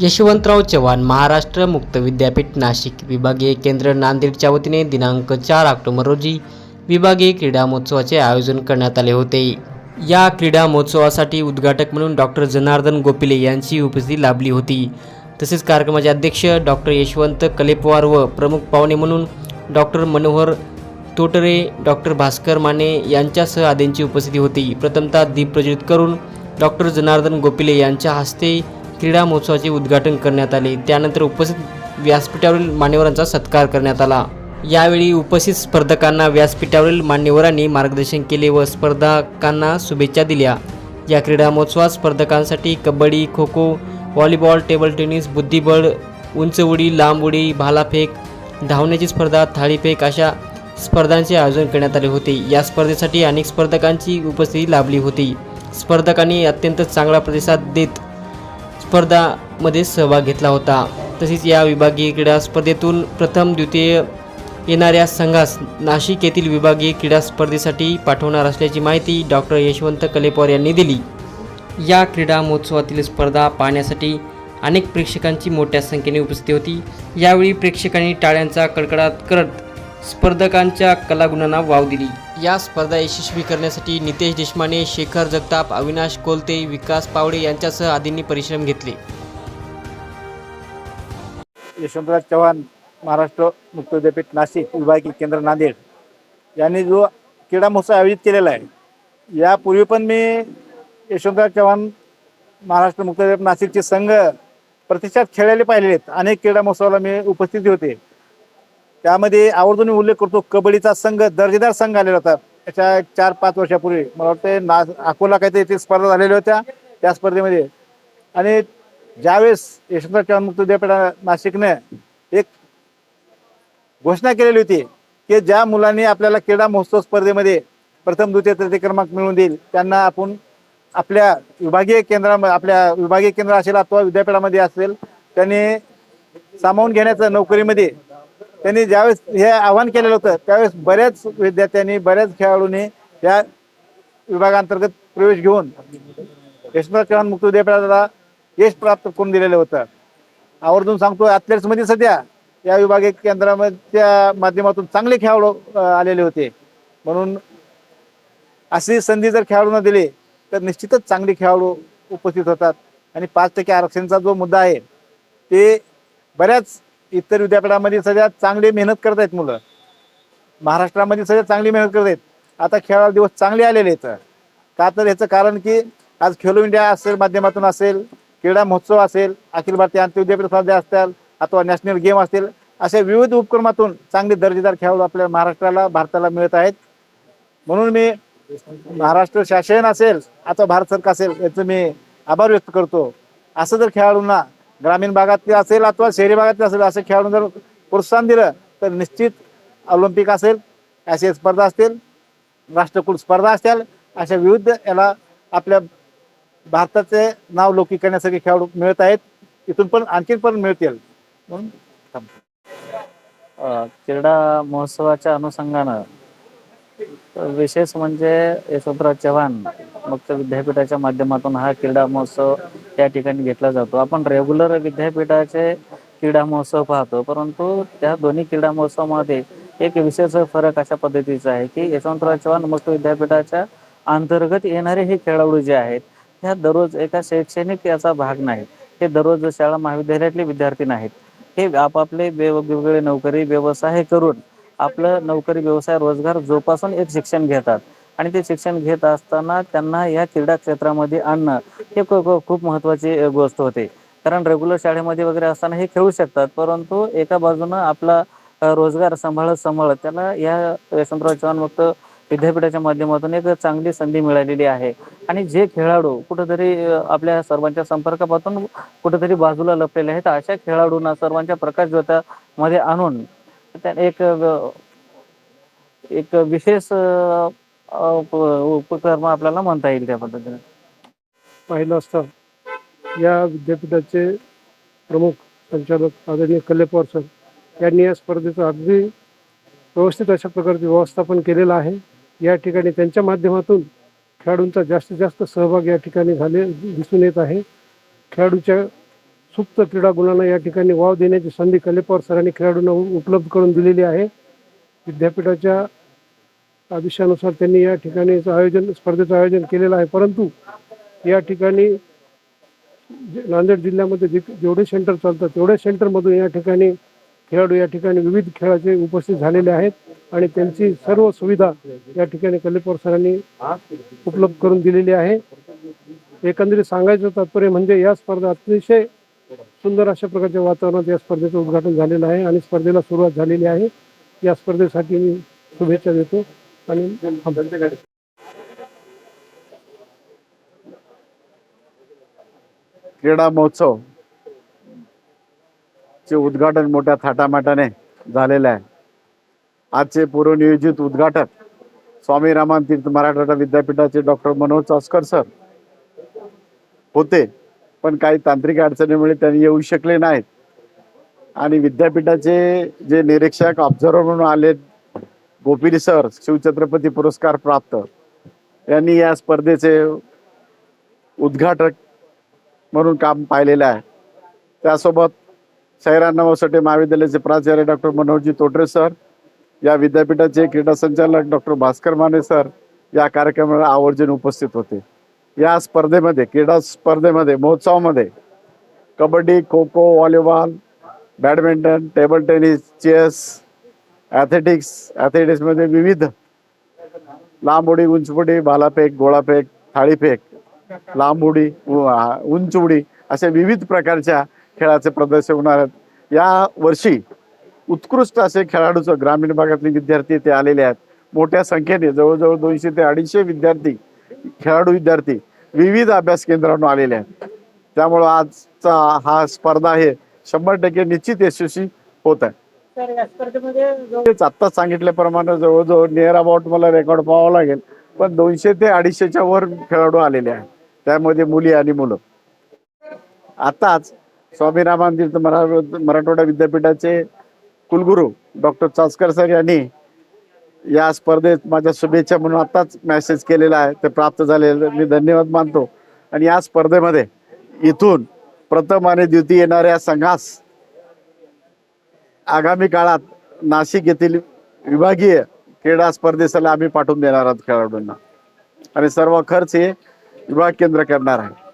यशवंतराव चव्हाण महाराष्ट्र मुक्त विद्यापीठ नाशिक विभागीय केंद्र नांदेडच्या वतीने दिनांक चार ऑक्टोबर रोजी विभागीय क्रीडा महोत्सवाचे आयोजन करण्यात आले होते. या क्रीडा महोत्सवासाठी उद्घाटक म्हणून डॉक्टर जनार्दन गोपिले यांची उपस्थिती लाभली होती. तसेच कार्यक्रमाचे अध्यक्ष डॉक्टर यशवंत कलेपवार व प्रमुख पाहुणे म्हणून डॉक्टर मनोहर तोटरे डॉक्टर भास्कर माने यांच्यासह आदींची उपस्थिती होती. प्रथमतः दीप प्रज्वलित करून डॉक्टर जनार्दन गोपिले यांच्या हस्ते क्रीडा महोत्सवाचे उद्घाटन करण्यात आले. त्यानंतर उपस्थित व्यासपीठावरील मान्यवरांचा सत्कार करण्यात आला. यावेळी उपस्थित स्पर्धकांना व्यासपीठावरील मान्यवरांनी मार्गदर्शन केले व स्पर्धकांना शुभेच्छा दिल्या. या क्रीडा महोत्सवात स्पर्धकांसाठी kabaddi kho kho volleyball table tennis बुद्धिबळ उंच उडी लांब उडी भालाफेक धावण्याची स्पर्धा थाळीफेक अशा स्पर्धांचे आयोजन करण्यात आले होते. या स्पर्धेसाठी अनेक स्पर्धकांची उपस्थिती लाभली होती. स्पर्धकांनी अत्यंत चांगला प्रतिसाद देत स्पर्धामध्ये सहभाग घेतला होता. तसेच या विभागीय क्रीडा स्पर्धेतून प्रथम द्वितीय येणाऱ्या संघास नाशिक येथील विभागीय क्रीडा स्पर्धेसाठी पाठवणार असल्याची माहिती डॉक्टर यशवंत कलेपवार यांनी दिली. या क्रीडा महोत्सवातील स्पर्धा पाहण्यासाठी अनेक प्रेक्षकांची मोठ्या संख्येने उपस्थिती होती. यावेळी प्रेक्षकांनी टाळ्यांचा कडकडाट करत स्पर्धकांच्या कलागुणांना वाव दिली. या स्पर्धा यशस्वी करण्यासाठी नितेश देशमाने शेखर जगताप अविनाश कोलते विकास पावडे यांच्यासह आदींनी परिश्रम घेतले. यशवंतराज चव्हाण महाराष्ट्र मुक्त विद्यापीठ नाशिक विभागीय केंद्र नांदेड यांनी जो क्रीडा महोत्सव आयोजित केलेला आहे यापूर्वी पण मी यशवंतराज चव्हाण महाराष्ट्र मुक्त विद्यापीठ नाशिकचे संघ प्रत्यक्षात खेळायला पाहिलेले आहेत. अनेक क्रीडा महोत्सवाला मी उपस्थिती होते. त्यामध्ये आवर्जून उल्लेख करतो कबड्डीचा संघ दर्जेदार संघ आलेला होता. त्याच्या चार पाच वर्षापूर्वी. मला वाटतं ना अकोला काहीतरी ते स्पर्धा झालेल्या होत्या त्या स्पर्धेमध्ये. आणि ज्यावेळेस यशवंतराव चव्हाण विद्यापीठा नाशिकने एक घोषणा केलेली होती की ज्या मुलांनी आपल्याला क्रीडा महोत्सव स्पर्धेमध्ये प्रथम द्वितीय तृतीय क्रमांक मिळवून देईल त्यांना आपण आपल्या विभागीय केंद्रामध्ये आपल्या विभागीय केंद्र असेल अथवा विद्यापीठामध्ये असेल त्यांनी सामावून घेण्याचं नोकरीमध्ये त्यांनी ज्यावेळेस हे आवाहन केलेलं होतं त्यावेळेस बऱ्याच विद्यार्थ्यांनी बऱ्याच खेळाडूंनी या विभागांतर्गत प्रवेश घेऊन यशवंतराव चव्हाण मुक्त विद्यापीठाला यश प्राप्त करून दिलेलं होतं. आवर्जून सांगतो ॲथलेट्समध्ये सध्या या विभागीय केंद्राच्या माध्यमातून चांगले खेळाडू आलेले होते. म्हणून अशी संधी जर खेळाडूंना दिली तर निश्चितच चांगले खेळाडू उपस्थित होतात. आणि पाच टक्के आरक्षणचा जो मुद्दा आहे ते बऱ्याच इतर विद्यापीठामध्ये सगळ्यात चांगली मेहनत करत आहेत मुलं. महाराष्ट्रामध्ये सगळ्यात चांगली मेहनत करत आहेत. आता खेळाला दिवस चांगले आलेले आहेत. का तर याचं कारण की आज खेलो इंडिया असेल माध्यमातून असेल क्रीडा महोत्सव असेल अखिल भारतीय आंतरविद्यापीठ स्पर्धा असतील अथवा नॅशनल गेम असतील अशा विविध उपक्रमातून चांगले दर्जेदार खेळाडू आपल्या महाराष्ट्राला भारताला मिळत आहेत. म्हणून मी महाराष्ट्र शासन असेल अथवा भारत सरकार असेल याचं मी आभार व्यक्त करतो. असं जर खेळाडूंना ग्रामीण भागातले असेल अथवा शहरी भागातले असेल असं खेळाडूंना जर प्रोत्साहन दिलं तर निश्चित ऑलिम्पिक असेल आशिया स्पर्धा असतील राष्ट्रकुल स्पर्धा असतील अशा विविध याला आपल्या भारताचे नाव लौकिक करण्यासाठी खेळाडू मिळत आहेत. इथून पण आणखीन पण मिळतील. म्हणून क्रीडा महोत्सवाच्या अनुषंगानं विशेष म्हणजे यशवंतराव चव्हाण मुक्त विद्यापीठाच्या माध्यमातून हा क्रीडा महोत्सव या ठिकाणी घेतला जातो. आपण रेग्युलर विद्यापीठाचे क्रीडा महोत्सव पाहतो परंतु त्या दोन्ही क्रीडा महोत्सवामध्ये एक विशेष फरक अशा पद्धतीचा आहे की यशवंतराव चव्हाण मुक्त विद्यापीठाच्या अंतर्गत येणारे हे खेळाडू जे आहेत ह्या दररोज एका शैक्षणिक याचा भाग नाही हे दररोज शाळा महाविद्यालयातले विद्यार्थी नाहीत. हे आपापले वेगवेगळे नोकरी व्यवसाय करून आपलं नोकरी व्यवसाय रोजगार जोपासून एक शिक्षण घेतात. आणि ते शिक्षण घेत असताना त्यांना या क्रीडा क्षेत्रामध्ये आणणं हे खूप महत्वाची गोष्ट होते. कारण रेग्युलर शाळेमध्ये वगैरे असताना हे खेळू शकतात परंतु एका बाजूनं आपला रोजगार सांभाळत सांभाळत त्याला या यशवंतराव चव्हाण मुक्त विद्यापीठाच्या माध्यमातून एक चांगली संधी मिळालेली आहे. आणि जे खेळाडू कुठेतरी आपल्या सर्वांच्या संपर्कापासून कुठेतरी बाजूला लपलेले आहेत अशा खेळाडूंना सर्वांच्या प्रकाशमध्ये आणून एक एक विशेष उपक्रम आपल्याला म्हणता येईल त्या पद्धतीने. पाहिलं असता. या विद्यापीठाचे प्रमुख संचालक आदरणीय कल्लेपवार सर यांनी या स्पर्धेचं अगदी व्यवस्थित अशा प्रकारचे व्यवस्थापन केलेलं आहे. या ठिकाणी त्यांच्या माध्यमातून खेळाडूंचा जास्तीत जास्त सहभाग या ठिकाणी झाले दिसून येत आहे. खेळाडूच्या सुप्त क्रीडा गुणांना या ठिकाणी वाव देण्याची संधी कलेपवार सरांनी खेळाडूंना उपलब्ध करून दिलेली आहे. विद्यापीठाच्या आदेशानुसार त्यांनी या ठिकाणी आयोजन स्पर्धेचं आयोजन केलेलं आहे. परंतु या ठिकाणी नांदेड जिल्ह्यामध्ये जे जेवढे सेंटर चालतात तेवढ्या सेंटरमधून या ठिकाणी खेळाडू या ठिकाणी विविध खेळाचे उपस्थित झालेले आहेत आणि त्यांची सर्व सुविधा या ठिकाणी कलेपवार सरांनी उपलब्ध करून दिलेली आहे. एकंदरीत सांगायचं तात्पर्य म्हणजे या स्पर्धा अतिशय सुंदर अशा प्रकारच्या वातावरणात या स्पर्धेचं उद्घाटन झालेलं आहे आणि स्पर्धेला सुरुवात झालेली आहे. या स्पर्धेसाठी मी शुभेच्छा देतो आणि क्रीडा महोत्सव चे उद्घाटन मोठ्या थाटामाटाने झालेलं आहे. आजचे पूर्वनियोजित उद्घाटक स्वामी रामान तीर्थ मराठवाडा विद्यापीठाचे डॉक्टर मनोज चास्कर सर होते. पण काही तांत्रिक अडचणीमुळे त्यांनी येऊ शकले नाहीत. आणि विद्यापीठाचे जे निरीक्षक ऑब्झर्वर म्हणून आले गोपिनी सर शिवछत्रपती पुरस्कार प्राप्त यांनी या स्पर्धेचे उद्घाटक म्हणून काम पाहिलेलं आहे. त्यासोबत शहरा नवसटे महाविद्यालयाचे प्राचार्य डॉक्टर मनोहरजी तोटरे सर या विद्यापीठाचे क्रीडा संचालक डॉक्टर भास्कर माने सर या कार्यक्रमाला आवर्जून उपस्थित होते. या स्पर्धेमध्ये क्रीडा स्पर्धेमध्ये महोत्सवामध्ये kabaddi kho kho volleyball badminton table tennis chess athletics ॲथलेटिक्समध्ये विविध लांब उडी उंच उडी भालाफेक गोळाफेक थाळीफेक लांब उडी उंच उडी अशा विविध प्रकारच्या खेळाचे प्रदर्शन होणार आहेत. या वर्षी उत्कृष्ट असे खेळाडूचं ग्रामीण भागातले विद्यार्थी ते आलेले आहेत. मोठ्या संख्येने जवळजवळ दोनशे ते अडीचशे विद्यार्थी खेळाडू विद्यार्थी विविध अभ्यास केंद्रातून आलेले आहेत. त्यामुळं आजचा हा स्पर्धा हे शंभर टक्के निश्चित यशस्वी होत आहे. तेच आत्ताच सांगितल्याप्रमाणे जवळजवळ नियर अबाउट मला रेकॉर्ड पाहावं लागेल पण दोनशे ते अडीचशेच्या वर खेळाडू आलेले आहेत. त्यामध्ये मुली आणि मुलं. आताच स्वामी रामान तीर्थ मरा मराठवाडा विद्यापीठाचे कुलगुरू डॉक्टर चास्कर सर यांनी या स्पर्धेत माझ्या शुभेच्छा म्हणून आत्ताच मेसेज केलेला आहे. ते प्राप्त झालेलं मी धन्यवाद मानतो. आणि या स्पर्धेमध्ये इथून प्रथम आणि द्वितीय येणाऱ्या संघास आगामी काळात नाशिक येथील विभागीय क्रीडा स्पर्धेसाठी आम्ही पाठवून देणार आहोत खेळाडूंना. आणि सर्व खर्च हे विभाग केंद्र करणार आहे.